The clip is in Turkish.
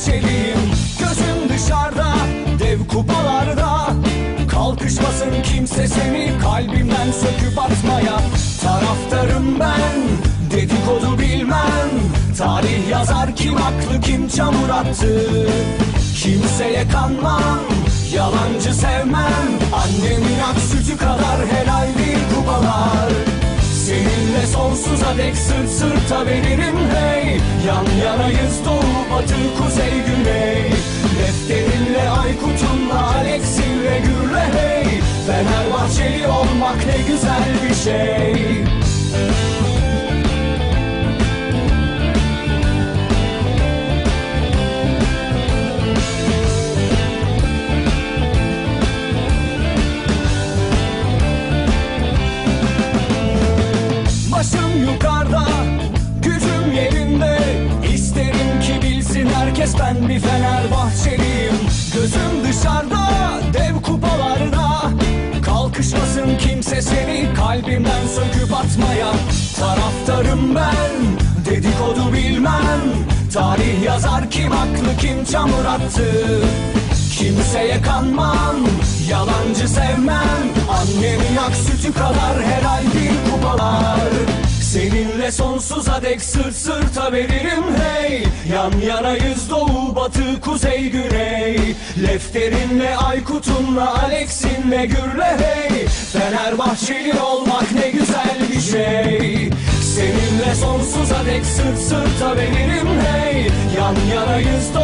Fenerbahçeliyim Gözüm dışarıda dev kupalarda. Kalkışmasın kimse seni kalbimden söküp atmaya. Taraftarım ben dedikodu bilmem. Tarih yazar kim haklı kim çamur attı? Kimseye kanmam yalancı sevmem. Annemin ak sütü kadar helal değil kupalar. Seninle sonsuza dek sırt sırta veririm hey. Yan yanayız doğup Fenerbahçeli olmak ne güzel bir şey. Başım yukarıda, gücüm yerinde. İsterim ki bilsin herkes ben bir Fenerbahçeliyim. Gözüm dışarıda, dev kupalarda Taraftarım ben, dedikodu bilmem. Tarih yazar kim haklı kim çamur attı? Kimseye kanmam, yalancı sevmem. Annemin ak sütü kadar helal bir kupalar. Seninle sonsuza dek sırt sırta veririm hey. Yan yanayız doğu batı kuzey güney. Lefterinle Aykut'unla Alex'inle Gürle hey. Fenerbahçeli olmak ne güzel bir şey sonsuza dek sırt sırta veririm hey. Yan yanayız